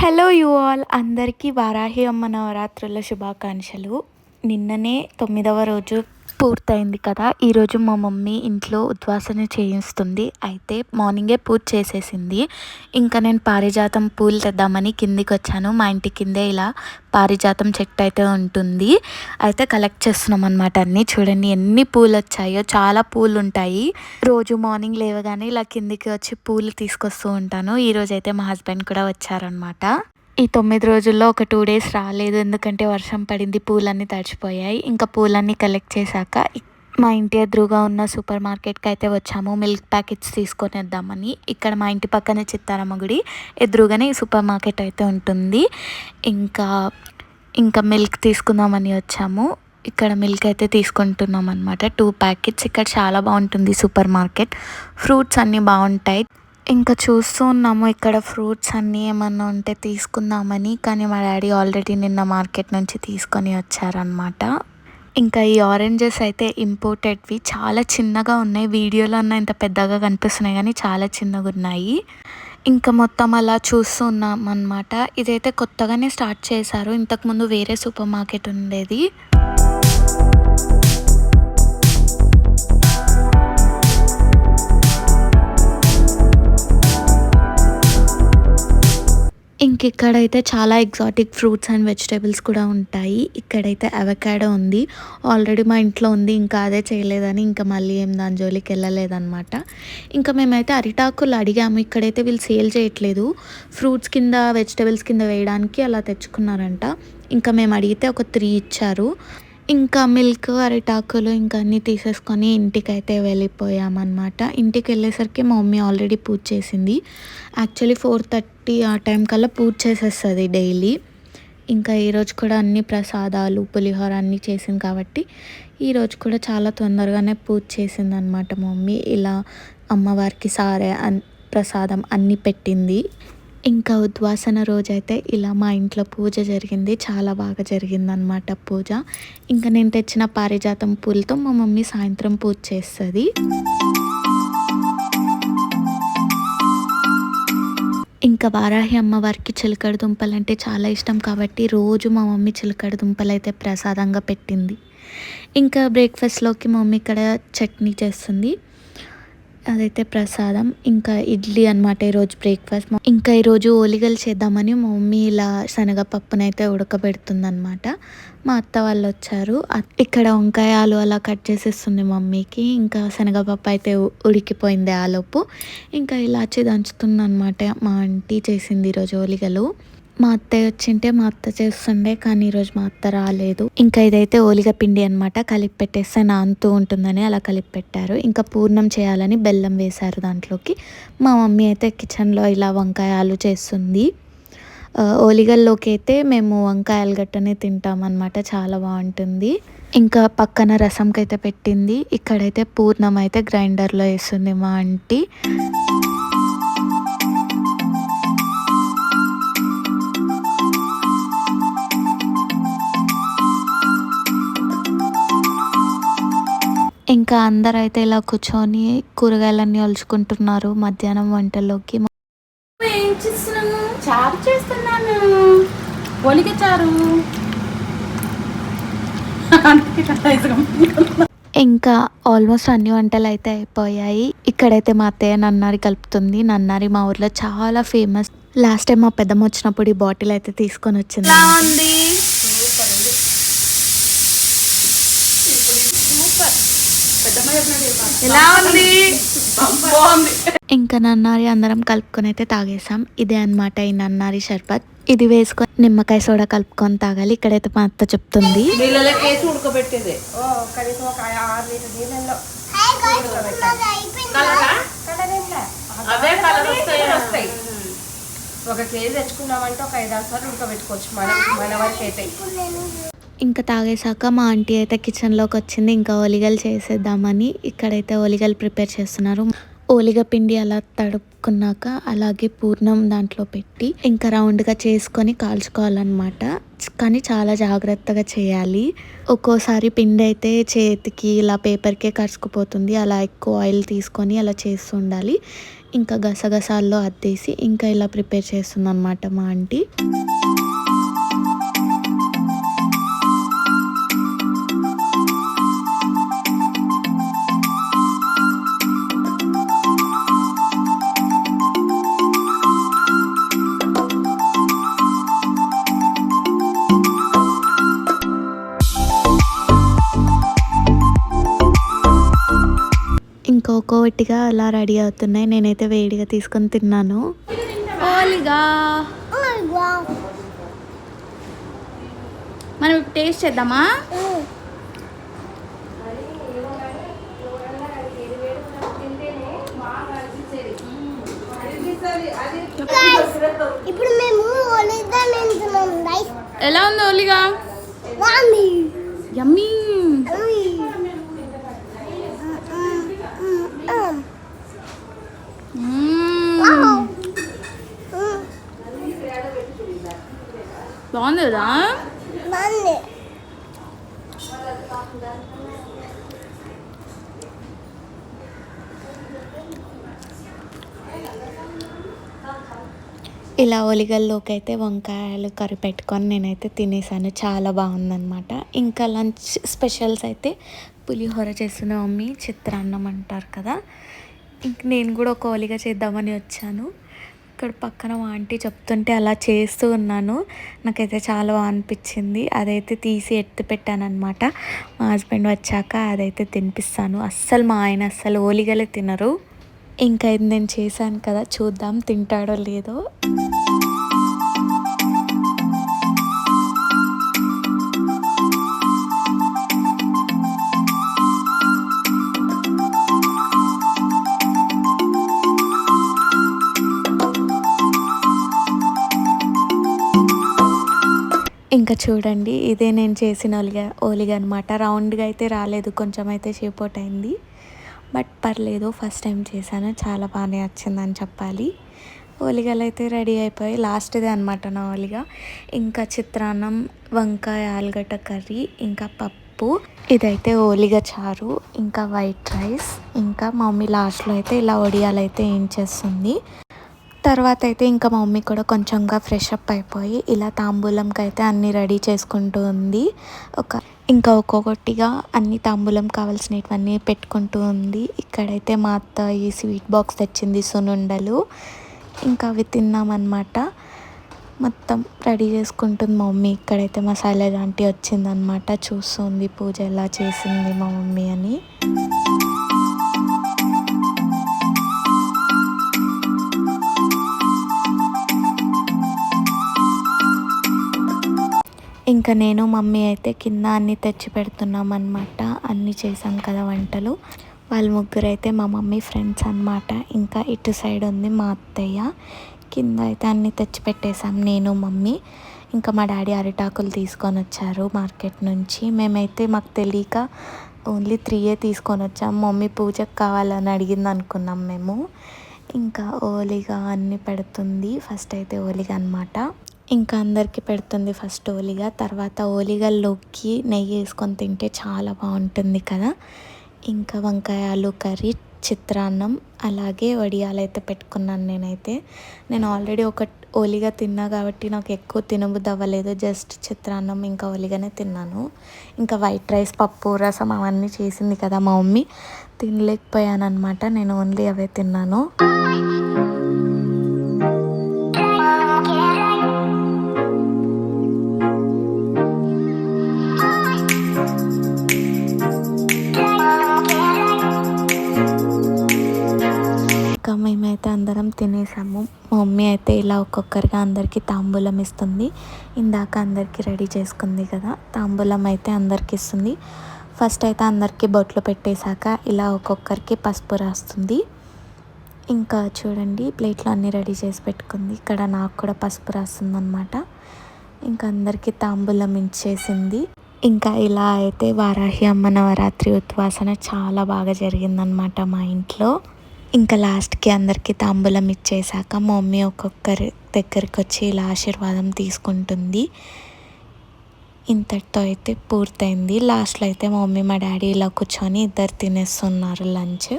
Hello you all. అందరికీ వారాహి అమ్మ నవరాత్రుల శుభాకాంక్షలు. నిన్ననే తొమ్మిదవ రోజు పూర్తయింది కదా. ఈరోజు మా మమ్మీ ఇంట్లో ఉద్వాసన చేయిస్తుంది. అయితే మార్నింగే పూజ చేసేసింది. ఇంకా నేను పారిజాతం పూలు తెద్దామని కిందికి వచ్చాను. మా ఇంటి కిందే ఇలా పారిజాతం చెట్టు అయితే ఉంటుంది. అయితే కలెక్ట్ చేస్తున్నాం అనమాట అన్నీ. చూడండి ఎన్ని పూలు వచ్చాయో. చాలా పూలు ఉంటాయి. రోజు మార్నింగ్ లేవగానే ఇలా కిందికి వచ్చి పూలు తీసుకొస్తూ ఉంటాను. ఈరోజు అయితే మా హస్బెండ్ కూడా వచ్చారనమాట ఈ తొమ్మిది రోజుల్లో ఒక టూ డేస్ రాలేదు. ఎందుకంటే వర్షం పడింది పూలన్నీ తడిచిపోయాయి. ఇంకా పూలన్నీ కలెక్ట్ చేశాక మా ఇంటి ఎదురుగా ఉన్న సూపర్ మార్కెట్కి అయితే వచ్చాము. మిల్క్ ప్యాకెట్స్ తీసుకొని వద్దామని. ఇక్కడ మా ఇంటి పక్కనే చిత్తారమ్మ గుడి ఎదురుగానే ఈ సూపర్ మార్కెట్ అయితే ఉంటుంది. ఇంకా ఇంకా మిల్క్ తీసుకుందామని వచ్చాము. ఇక్కడ మిల్క్ అయితే తీసుకుంటున్నాం అనమాట టూ ప్యాకెట్స్ ఇక్కడ చాలా బాగుంటుంది సూపర్ మార్కెట్. ఫ్రూట్స్ అన్నీ బాగుంటాయి. ఇంకా చూస్తూ ఉన్నాము. ఇక్కడ ఫ్రూట్స్ అన్నీ ఏమన్నా ఉంటే తీసుకుందామని. కానీ మా డాడీ ఆల్రెడీ నిన్న మార్కెట్ నుంచి తీసుకొని వచ్చారనమాట ఇంకా ఈ ఆరెంజెస్ అయితే ఇంపోర్టెడ్వి. చాలా చిన్నగా ఉన్నాయి. వీడియోలో అన్న ఇంత పెద్దగా కనిపిస్తున్నాయి కానీ చాలా చిన్నగా ఉన్నాయి. ఇంకా మొత్తం అలా చూస్తూ ఉన్నాం అనమాట ఇదైతే కొత్తగానే స్టార్ట్ చేశారు. ఇంతకుముందు వేరే సూపర్ మార్కెట్ ఉండేది. ఇంకిక్కడైతే చాలా ఎగ్జాటిక్ ఫ్రూట్స్ అండ్ వెజిటేబుల్స్ కూడా ఉంటాయి. ఇక్కడైతే అవకాడో ఉంది. ఆల్రెడీ మా ఇంట్లో ఉంది ఇంకా అదే చేయలేదని ఇంకా మళ్ళీ ఏం దాని జోలికి వెళ్ళలేదన్నమాట. ఇంకా మేమైతే అరిటాకులు అడిగాము. ఇక్కడైతే వీళ్ళు సేల్ చేయట్లేదు. ఫ్రూట్స్ కింద వెజిటేబుల్స్ కింద వేయడానికి అలా తెచ్చుకున్నారంట. ఇంకా మేము అడిగితే ఒక త్రీ ఇచ్చారు. ఇంకా మిల్క్ అరిటాకులు ఇంకా అన్నీ తీసేసుకొని ఇంటికైతే వెళ్ళిపోయామన్నమాట. ఇంటికి వెళ్ళేసరికి మా మమ్మీ ఆల్రెడీ పూజ చేసింది. యాక్చువల్లీ ఫోర్ థర్టీ ఆ టైం కల్లా పూజ చేసేస్తుంది డైలీ ఇంకా ఈరోజు కూడా అన్ని ప్రసాదాలు పులిహోర అన్నీ చేసింది కాబట్టి ఈరోజు కూడా చాలా తొందరగానే పూజ చేసింది అనమాట మమ్మీ. ఇలా అమ్మవారికి సారే ప్రసాదం అన్నీ పెట్టింది. ఇంకా ఉద్వాసన రోజైతే ఇలా మా ఇంట్లో పూజ జరిగింది. చాలా బాగా జరిగింది అనమాట పూజ. ఇంకా నేను తెచ్చిన పారిజాతం పూలతో మా మమ్మీ సాయంత్రం పూజ చేస్తుంది. ఇంకా వారాహి అమ్మవారికి చిలకడ దుంపలు అంటే చాలా ఇష్టం కాబట్టి రోజు మా మమ్మీ చిలకడ దుంపలు అయితే ప్రసాదంగా పెట్టింది. ఇంకా బ్రేక్ఫాస్ట్లోకి మా మమ్మీ ఇక్కడ చట్నీ చేస్తుంది. అదైతే ప్రసాదం. ఇంకా ఇడ్లీ అనమాట ఈరోజు బ్రేక్ఫాస్ట్. ఇంకా ఈరోజు ఓలిగలు చేద్దామని మా మమ్మీ ఇలా శనగపప్పునైతే ఉడకబెడుతుందనమాట మా అత్త వాళ్ళు వచ్చారు ఇక్కడ వంకాయ ఆలు అలా కట్ చేసేస్తుంది మమ్మీకి. ఇంకా శనగపప్పు అయితే ఉడికిపోయింది ఆలోపు. ఇంకా ఇలాచి దంచుతుంది అనమాట మా ఆంటీ చేసింది ఈరోజు ఓలిగలు. మా అత్తయ్య వచ్చింటే మా అత్త చేస్తుండే కానీ ఈరోజు మా అత్త రాలేదు. ఇంకా ఇదైతే ఓలిగ పిండి అనమాట కలిపి పెట్టేస్తే నానుతూ ఉంటుందని అలా కలిపి పెట్టారు. ఇంకా పూర్ణం చేయాలని బెల్లం వేశారు దాంట్లోకి. మా మమ్మీ అయితే కిచెన్లో ఇలా వంకాయలు చేస్తుంది. ఓలిగల్లోకి అయితే మేము వంకాయ గట్టనే తింటాం అనమాట చాలా బాగుంటుంది. ఇంకా పక్కన రసంకైతే పెట్టింది. ఇక్కడైతే పూర్ణం అయితే గ్రైండర్లో వేస్తుంది మా ఆంటీ. ఇంకా అందరు అయితే ఇలా కూర్చొని కూరగాయలన్నీ ఒలుచుకుంటున్నారు మధ్యాహ్నం వంటల్లోకి ఏం చేస్తున్నాను చారు చేస్తున్నాను. ఒలిగ చారు. ఇంకా ఆల్మోస్ట్ అన్ని వంటలు అయితే అయిపోయాయి. ఇక్కడైతే మా అత్తయ్య నన్నారి కలుపుతుంది. నన్నారి మా ఊర్లో చాలా ఫేమస్. లాస్ట్ టైం మా పెద్దమ్మ వచ్చినప్పుడు ఈ బాటిల్ అయితే తీసుకొని వచ్చింది. ఉంది? ఎలా ఉంది? బాగుంది. ఇంకా నన్నారి అందరం కలుపుకొని అయితే తాగేసాం. ఇదే అనమాట ఈ నన్నారి షర్బత్. ఇది వేసుకొని నిమ్మకాయ సోడా కలుపుకొని తాగాలి. ఇక్కడైతే మా అత్త చెప్తుంది. ఉడకబెట్టేది. ఒక కేజీ తెచ్చుకున్నామంటే ఒక ఐదు ఆరు సార్లు ఉడకబెట్టుకోవచ్చు. మన మన వరకు అయితే ఇంకా తాగేసాక మా ఆంటీ అయితే కిచెన్లోకి వచ్చింది ఇంకా ఒలిగలు చేసేద్దామని ఇక్కడైతే ఒలిగలు ప్రిపేర్ చేస్తున్నారు. ఓలిగ పిండి అలా తడుపుకున్నాక అలాగే పూర్ణం దాంట్లో పెట్టి ఇంకా రౌండ్గా చేసుకొని కాల్చుకోవాలన్నమాట. కానీ చాలా జాగ్రత్తగా చేయాలి. ఒక్కోసారి పిండి అయితే చేతికి ఇలా పేపర్కే కరుచుకుపోతుంది. అలా ఎక్కువ ఆయిల్ తీసుకొని అలా చేస్తూ ఉండాలి. ఇంకా గసగసాల్లో అద్దేసి ఇంకా ఇలా ప్రిపేర్ చేస్తుంది అనమాట మా ఆంటీ. ఒక్కొక్కటిగా అలా రెడీ అవుతున్నాయి. నేనైతే వేడిగా తీసుకొని తిన్నాను. ఓలిగా మనం టేస్ట్ చేద్దామా? ఇప్పుడు మేము ఎలా ఉంది ఓలిగా? బాగుంది కదా బాగుంది. ఇలా ఒలిగల్లోకి అయితే వంకాయలు కర్రీ పెట్టుకొని నేనైతే తినేసాను. చాలా బాగుందన్నమాట. ఇంకా లంచ్ స్పెషల్స్ అయితే పులిహోర చేస్తున్న మమ్మీ చిత్రాన్నం అంటారు కదా. ఇంక నేను కూడా ఒక ఒలిగ చేద్దామని వచ్చాను. ఇక్కడ పక్కన మా ఆంటీ చెప్తుంటే అలా చేస్తూ ఉన్నాను. నాకైతే చాలా బాగా అనిపించింది. అదైతే తీసి ఎత్తి పెట్టానమాట మా హస్బెండ్ వచ్చాక అదైతే తినిపిస్తాను. అస్సలు మా ఆయన అస్సలు ఓలిగలే తినరు. ఇంకా ఇది నేను చేశాను కదా చూద్దాం తింటాడో లేదో. ఇంకా చూడండి ఇదే నేను చేసిన ఒలిగా ఓలిగ అనమాట రౌండ్గా అయితే రాలేదు కొంచెం అయితే షేప్ అవుట్ అయింది. బట్ పర్లేదు ఫస్ట్ టైం చేశాను చాలా బాగానే వచ్చిందని చెప్పాలి. ఓలిగలు అయితే రెడీ అయిపోయి లాస్ట్దే అనమాట నా ఓలిగా ఇంకా చిత్రాన్నం వంకాయ ఆలుగడ్డ కర్రీ ఇంకా పప్పు. ఇదైతే ఓలిగ చారు ఇంకా వైట్ రైస్ ఇంకా మా మమ్మీ లాస్ట్లో అయితే ఇలా ఒడియాలు అయితే ఏం చేస్తుంది. తర్వాత అయితే ఇంకా మా మమ్మీ కూడా కొంచెంగా ఫ్రెష్ అప్ అయిపోయి ఇలా తాంబూలంకి అయితే అన్నీ రెడీ చేసుకుంటూ ఉంది. ఒక ఇంకా ఒక్కొక్కటిగా అన్ని తాంబూలం కావాల్సినవన్నీ పెట్టుకుంటూ ఉంది. ఇక్కడైతే మా అత్త ఈ స్వీట్ బాక్స్ తెచ్చింది సునుండలు. ఇంకా అవి తిన్నామన్నమాట. మొత్తం రెడీ చేసుకుంటుంది మా మమ్మీ. ఇక్కడైతే మసాలా లాంటివి వచ్చిందనమాట చూస్తుంది పూజ ఎలా చేసింది మా మమ్మీ అని. ఇంకా నేను మమ్మీ అయితే కింద అన్నీ తెచ్చి పెడుతున్నాం అనమాట అన్నీ చేసాం కదా వంటలు. వాళ్ళ ముగ్గురు అయితే మా మమ్మీ ఫ్రెండ్స్ అనమాట ఇంకా ఇటు సైడ్ ఉంది మా అత్తయ్య. కింద అయితే అన్నీ తెచ్చి పెట్టేశాం నేను మమ్మీ. ఇంకా మా డాడీ అరిటాకులు తీసుకొని వచ్చారు మార్కెట్ నుంచి. మేమైతే మాకు తెలియక ఓన్లీ త్రీయే తీసుకొని వచ్చాం. మమ్మీ పూజకు కావాలని అడిగింది అనుకున్నాం మేము. ఇంకా ఓలిగా అన్నీ పెడుతుంది. ఫస్ట్ అయితే ఓలిగా అనమాట ఇంకా అందరికీ పెడుతుంది ఫస్ట్ ఓలిగా తర్వాత ఓలిగల్లోకి నెయ్యి వేసుకొని తింటే చాలా బాగుంటుంది కదా. ఇంకా వంకాయ ఆలు కర్రీ చిత్రాన్నం అలాగే వడియాలు అయితే పెట్టుకున్నాను నేనైతే. నేను ఆల్రెడీ ఒక ఓలిగా తిన్నా కాబట్టి నాకు ఎక్కువ తినబుద్ధి అవ్వలేదు జస్ట్ చిత్రాన్నం ఇంకా ఓలిగానే తిన్నాను. ఇంకా వైట్ రైస్ పప్పు రసం అవన్నీ చేసింది కదా మా మమ్మీ. తినలేకపోయాను అనమాట నేను ఓన్లీ అవే తిన్నాను. చేసాము. మా మమ్మీ అయితే ఇలా ఒక్కొక్కరిగా అందరికీ తాంబూలం ఇస్తుంది. ఇందాక అందరికీ రెడీ చేసుకుంది కదా తాంబూలం అయితే అందరికి ఇస్తుంది. ఫస్ట్ అయితే అందరికీ బొట్లు పెట్టేశాక ఇలా ఒక్కొక్కరికి పసుపు రాస్తుంది. ఇంకా చూడండి ప్లేట్లో అన్నీ రెడీ చేసి పెట్టుకుంది. ఇక్కడ నాకు కూడా పసుపు రాస్తుంది అనమాట ఇంకా అందరికీ తాంబూలం ఇచ్చేసింది. ఇంకా ఇలా అయితే వారాహి అమ్మ నవరాత్రి ఉద్వాసన చాలా బాగా జరిగిందనమాట మా ఇంట్లో. ఇంకా లాస్ట్కి అందరికీ తాంబూలం ఇచ్చేసాక మా మమ్మీ ఒక్కొక్కరి దగ్గరికి వచ్చి ఇలా ఆశీర్వాదం తీసుకుంటుంది. ఇంతటితో అయితే పూర్తయింది. లాస్ట్లో అయితే మా మమ్మీ మా డాడీ ఇలా కూర్చొని ఇద్దరు తినేస్తున్నారు లంచ్.